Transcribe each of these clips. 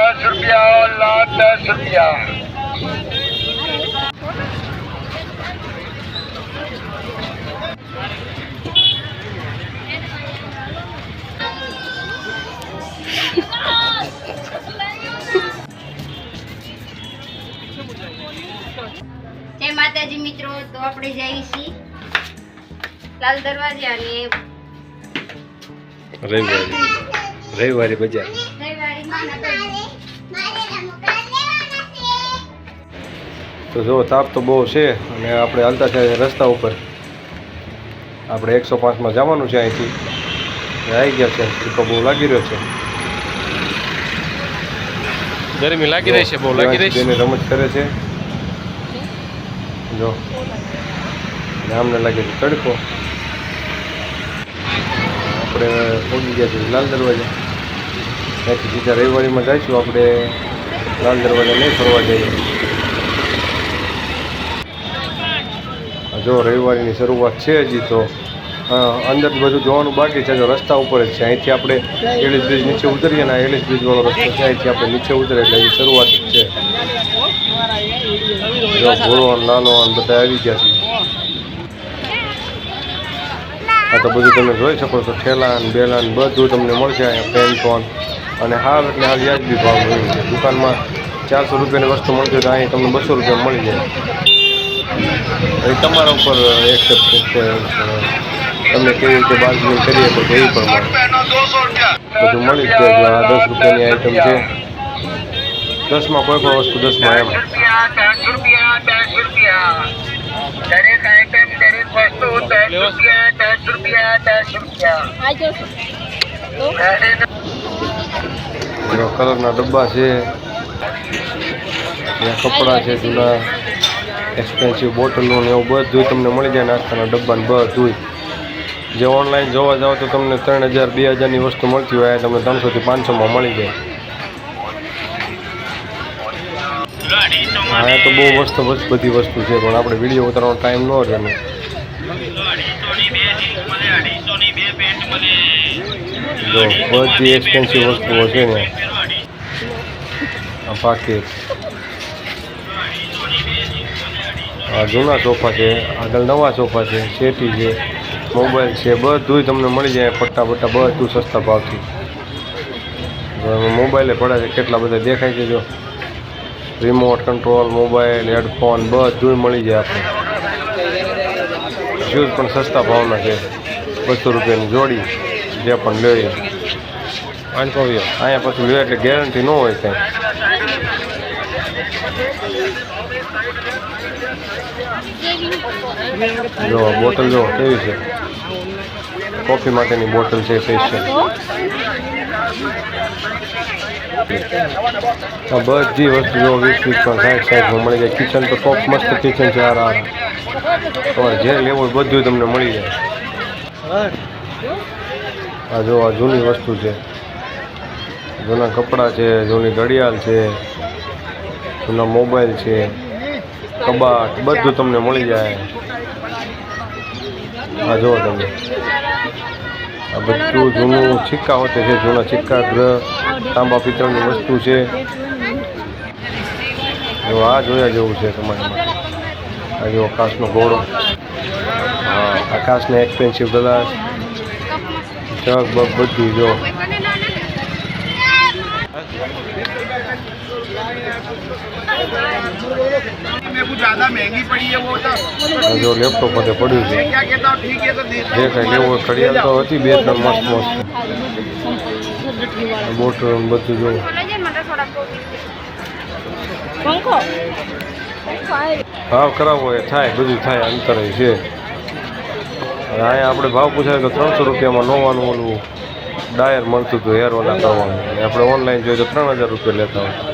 દસ રૂપિયા દસ રૂપિયા. જય માતાજી મિત્રો તો આપણે જઈએ છીએ લાલ દરવાજા અને રવિવારે. રવિવારી બજાર. રવિવારીમાં તો જો તાપ તો બહુ છે અને આપણે હાલતા છે રસ્તા ઉપર. આપણે એકસો પાંચમાં જવાનું છે અહીંથી. આવી ગયા છે. ટીકો બહુ લાગી રહ્યો છે. ગરમી લાગી રહી છે બહુ લાગી રહી છે. રમત કરે છે. જો આમને લાગે છે તડકો. આપણે પહોંચી ગયા છીએ લાલ દરવાજા. ત્યાંથી સીધા રવિવારીમાં જઈશું આપણે. લાલ દરવાજા નહીં ફરવા જઈએ. જો રવિવારની શરૂઆત છે હજી તો અંદર બધું જોવાનું બાકી છે. જો રસ્તા ઉપર જ છે. અહીંથી આપણે એલિસ બ્રિજ નીચે ઉતરીએ ને એલિસ બ્રિજવાળો રસ્તો છે. અહીંથી આપણે નીચે ઉતરે એટલે એની શરૂઆત જ છે. જો લાલો અને બધા આવી ગયા છે. આ તો બધું તમે જોઈ શકો છો. ઠેલા ને બેલા ને બધું તમને મળશે અહીંયા પેન ફોન. અને હાલ એટલે હાલ વ્યાજબી ભાવ મળ્યું છે. દુકાનમાં ચારસો રૂપિયાની વસ્તુ મળતી હોય તો અહીં તમને બસો રૂપિયા મળી જાય. તમારા ઉપર એક્સેપ્ટ છે તમે કેવી રીતે બાર્ગેનિંગ કરી શકો છો એ પ્રમાણે. બધું મળી જ જાય આ દસ રૂપિયાની આઈટમ છે. દસમાં કોઈ પણ વસ્તુ દસમાં એમ. દરેક આઈટમ દરેક વસ્તુ દસ રૂપિયા દસ રૂપિયા દસ રૂપિયા કલરના ડબ્બા છે કપડાં છે, જૂના. એક્સપેન્સિવ બોટલો ને એવું બધું તમને મળી જાય નાસ્તાના ડબ્બા ને બધું જે ઓનલાઈન જોવા જાઓ તો તમને ત્રણ હજાર, બે હજારની વસ્તુ મળતી હોય તમને ત્રણસોથી પાંચસોમાં મળી જાય. હા તો બહુ વસ્તુ, બધી વસ્તુ છે, પણ આપણે વીડિયો ઉતારવાનો ટાઈમ ન રહે ને જો, બધી એક્સપેન્સિવ વસ્તુઓ છે ને આ જૂના સોફા છે, આગળ નવા સોફા છે, સેટી છે, મોબાઈલ છે, બધુંય તમને મળી જાય પટ્ટા પટ્ટા બધું સસ્તા ભાવથી. મોબાઈલે પડ્યા છે, કેટલા બધા દેખાય છે જો. રિમોટ કંટ્રોલ મોબાઈલ હેડફોન બધું મળી જાય આપણે. શૂઝ પણ સસ્તા ભાવના છે, બસો રૂપિયાની જોડી જે પણ લઈએ. અનુભવીએ અહીંયા પછી લે એટલે ગેરંટી ન હોય કંઈ. જો બોટલ જો કેવી છે? કોફી માટેની બોટલ છે સ્પેશિયલ બધી વસ્તુ જો વીસ વીસમાં સાઠ સાઠમાં મળી જાય. કિચન તો ટોપ મસ્ત કિચન છે આ આ તમારે જે લેવું હોય બધું તમને મળી જાય. આ જો આ જૂની વસ્તુ છે. જૂના કપડાં છે જૂની ઘડિયાળ છે જૂના મોબાઈલ છે. કબાટ, બધું તમને મળી જાય. આ જુઓ તમે. આ બધું જૂનું સિક્કા હોતે છે, જૂના સિક્કા, ગ્રહ, તાંબા પિત્તળની વસ્તુ છે. જો આ જોયા જેવું છે તમારે. માટે આ જો આકાશનો ઘોડો. હા, આકાશને એક્સપેન્સિવ ગ્લાસ જગ બધું જો. જો લેપટોપ માટે પડ્યું છે જે કાંઈ લેવું ખડિયાળ તો હતી બે ત્રણ મસ્ત મસ્ત. બોટ બધું જોવું ભાવ કરાવવો એ થાય બધું થાય અંતરે છે. અહીંયા આપણે ભાવ પૂછાય તો ત્રણસો રૂપિયામાં નોવાનું ઓલું ડાયર મળતું હતું હેરવાના કરવાનું. આપણે ઓનલાઈન જોઈએ તો ત્રણ હજાર રૂપિયા લેતા હોય.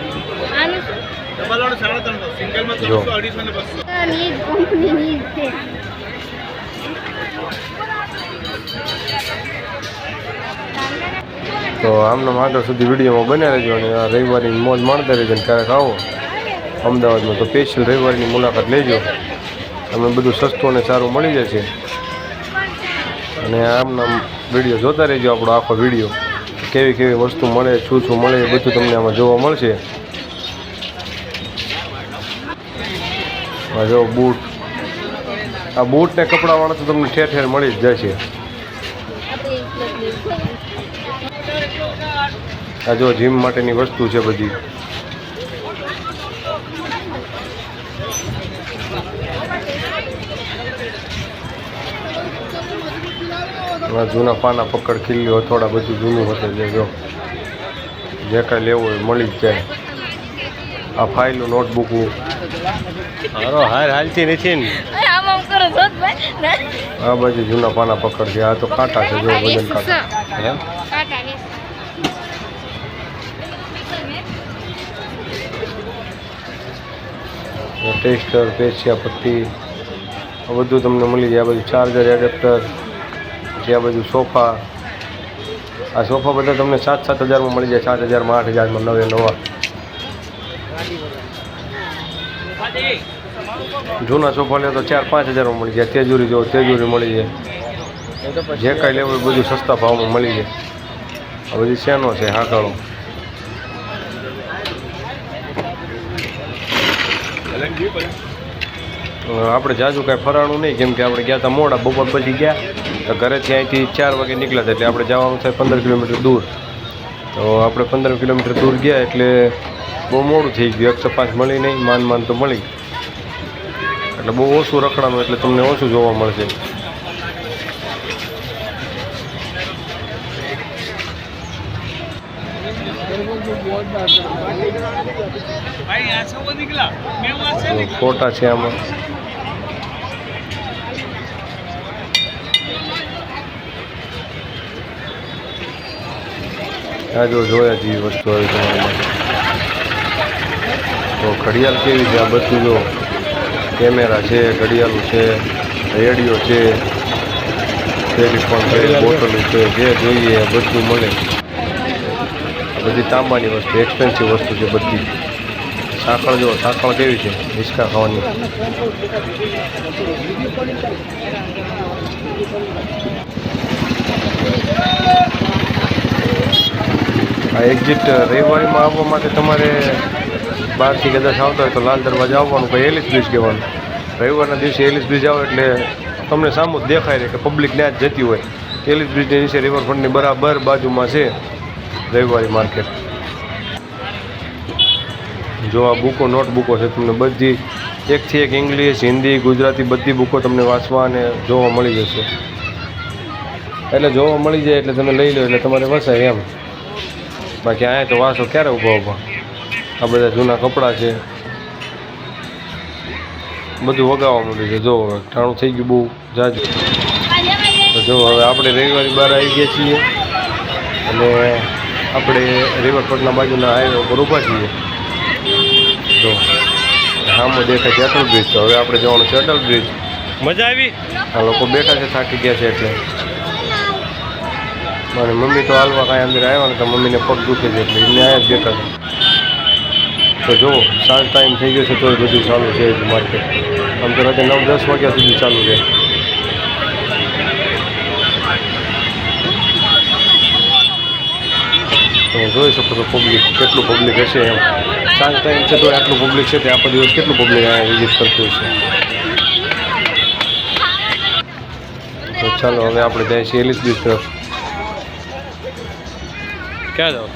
તો આમને આગળ સુધી વિડીયોમાં બન્યા રહેજો અને આ રવિવારની મોજ માણતા રહેજો અને ક્યારેક આવો. અમદાવાદમાં તો સ્પેશિયલ રવિવારની મુલાકાત લેજો. તમને બધું સસ્તું અને સારું મળી જશે અને આમના વીડિયો જોતા રહેજો આપણો આખો વીડિયો. કેવી કેવી વસ્તુ મળે શું શું મળે એ બધું તમને આમાં જોવા મળશે. જો બૂટ, આ બૂટ ને કપડાવાળા તો તમને ઠેર ઠેર મળી જ જશે. આ જો જીમ માટેની વસ્તુ છે બધી. જૂના પાના પકડ ખીલ્યો, થોડા બધું જૂનું હતું જે જો, જે કાંઈ લેવું હોય મળી જ જાય. આ ફાઇલું નોટબુકનું હારો હાર હાલતી નથી ને. આમ આમ કરો છો જ ભાઈ આ બાજુ જૂના પાના પકડ છે આ તો કાંટા છે જો વજન કાંટા. એમ? કાંટા ને ટેસ્ટર પેશિયા પટ્ટી આ બધું તમને મળી જાય. આ બધું ચાર્જર એડેપ્ટર પછી આ બધું સોફા. આ સોફા બધા તમને સાત સાત હજારમાં મળી જાય. સાત હજારમાં આઠ હજારમાં નવે નવા. જૂના સોફા લે તો ચાર પાંચ હજારમાં મળી જાય. તેજુરી જો તેજુરી મળી જાય. જે કાંઈ લેવું એ બધું સસ્તા ભાવમાં મળી જાય. આ બધી શેનો છે, હાકાળો. આપણે જાજુ કાંઈ ફરાણું નહીં, કેમ કે આપણે ગયા હતા મોડા, બપોર પછી ગયા. તો ઘરેથી અહીંથી ચાર વાગે નીકળ્યા એટલે આપણે જવાનું થાય પંદર કિલોમીટર દૂર. તો આપણે પંદર કિલોમીટર દૂર ગયા, એટલે બહુ મોડું થઈ ગયું. એકસો પાંચ મળી નહીં, માન માન તો મળી એટલે બહુ ઓછું રખડાનું એટલે તમને ઓછું જોવા મળશે. ખોટા ફોટા છે આમાં. આ જો જોયા જેવી વસ્તુ આવી તમારી માટે તો ઘડિયાળ કેવી છે આ બધું જો. કેમેરા છે ઘડિયાળું છે રેડિયો છે ટેલિફોન છે બોટલું છે જે જોઈએ બધું મળે. બધી તાંબાની વસ્તુ એક્સપેન્સિવ વસ્તુ છે બધી. સાંકળ જો સાંકળ કેવી છે? હિસકા ખાવાની. આ એક્ઝિટ રવિવારીમાં આવવા માટે તમારે બહારથી કદાચ આવતા હોય તો લાલ દરવાજા આવવાનું પછી એલિસ બ્રિજ કહેવાનું. રવિવારના દિવસે એલિસ બ્રિજ આવે એટલે તમને સામું જ દેખાય રહે કે પબ્લિક ત્યાં જ જતી હોય. એલિસ બ્રિજની નીચે રિવરફ્રન્ટની બરાબર બાજુમાં છે રવિવારી માર્કેટ જો આ બુકો નોટબુકો છે, તમને બધી એકથી એક ઇંગ્લિશ હિન્દી ગુજરાતી બધી બુકો તમને વાંચવા અને જોવા મળી જશે. એટલે જોવા મળી જાય એટલે તમે લઈ લો, એટલે તમારે વસાય એમ. બાકી અહીંયા તો વાંચો ક્યારે ઊભા ઊભા? આ બધા જૂના કપડાં છે. બધું વગાવવા માંડ્યું છે. જો હવે ટાણું થઈ ગયું બહુ જાજુ. તો જો હવે આપણે રવિવારે બહાર આવી ગયા છીએ. અને આપણે રિવરફ્રન્ટના બાજુના હાઈવે ઉપર ઊભા છીએ. જો સામો દેખાય છે અટલ બ્રિજ તો હવે આપણે જવાનું છે અટલ બ્રિજ મજા આવી. આ લોકો બેઠા છે થાકી ગયા છે એટલે. મારી મમ્મી તો હાલવા કાંઈ અંદર આવ્યા ને તો મમ્મીને પગ દુખે છે એટલે એમને આવ્યા જ બેઠા છે. તો જુઓ સાંજ ટાઈમ થઈ ગયો છે તો બધું ચાલુ છે જ માર્કેટ આમ તો રાતે નવ દસ વાગ્યા સુધી ચાલુ છે તમે જોઈ શકો છો પબ્લિક કેટલું પબ્લિક હશે એમ. સાંજ ટાઈમ છે તો આટલું પબ્લિક છે, તે આખો દિવસ કેટલું પબ્લિક અહીંયા વિઝિટ કરતું હશે. તો ચાલો, હવે આપણે જઈએ છીએ એલિસ બીચ તરફ. ક્યાં જાઓ?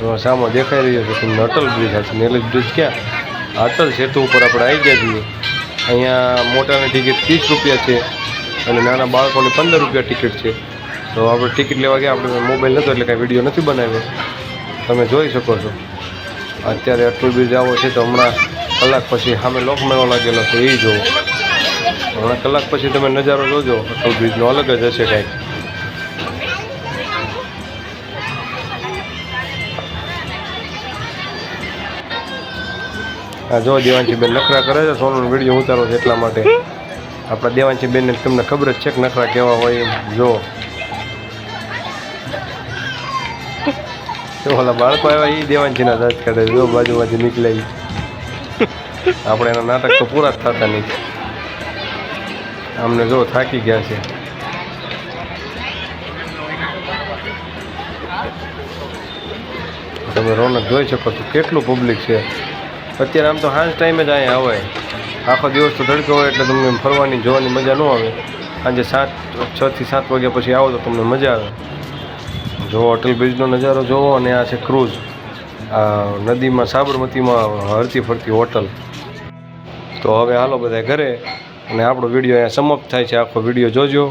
તો સામો દેખાઈ રહ્યો છે તમને અટલ બ્રિજ હશે છે ને એલિસ બ્રિજ ક્યાં? અટલ સેતુ ઉપર આપણે આવી ગયા છીએ. અહીંયા મોટાની ટિકિટ ત્રીસ રૂપિયા છે અને નાના બાળકોની પંદર રૂપિયા ટિકિટ છે. તો આપણે ટિકિટ લેવા ગયા, આપણે મોબાઈલ નહોતો એટલે કાંઈ વીડિયો નથી બનાવ્યો. તમે જોઈ શકો છો. અત્યારે અટલ બ્રિજ આવો છે તો હમણાં કલાક પછી સામે લોકમેળો લાગેલો છે એ જોવો. હમણાં કલાક પછી તમે નજારો જોજો, અટલ બ્રિજનો અલગ જ હશે કાંઈક. આ જો દેવાંશીબેન નખરા કરે છે સોનોનો વીડિયો ઉતારો છે એટલા માટે. આપણા દેવાંશીબેનને તમને ખબર જ છે કે નખરા કેવા હોય એમ. જો. ઓલા બાળકો આવ્યા એ દેવાંશીના દાંત કાઢે જો બાજુ નીકળે આપણે એના નાટક તો પૂરા જ થતા નહીં. અમને જો થાકી ગયા છે. તમે રોનક જોઈ શકો છો કેટલું પબ્લિક છે. અત્યારે આમ તો હાંસ ટાઈમે જ અહીંયા આવે આખો દિવસ તો તડકો હોય એટલે તમને ફરવાની જોવાની મજા ન આવે. સાંજે સાત છથી સાત વાગ્યા પછી આવો તો તમને મજા આવે. જો અટલ બ્રિજનો નજારો જોવો અને આ છે ક્રૂઝ આ નદીમાં, સાબરમતીમાં હરતી ફરતી હોટલ. તો હવે હાલો બધા ઘરે અને આપણો વીડિયો અહીંયા સમાપ્ત થાય છે. આખો વીડિયો જોજો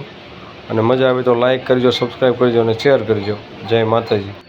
અને મજા આવે તો લાઇક કરજો સબસ્ક્રાઈબ કરજો અને શેર કરજો. જય માતાજી.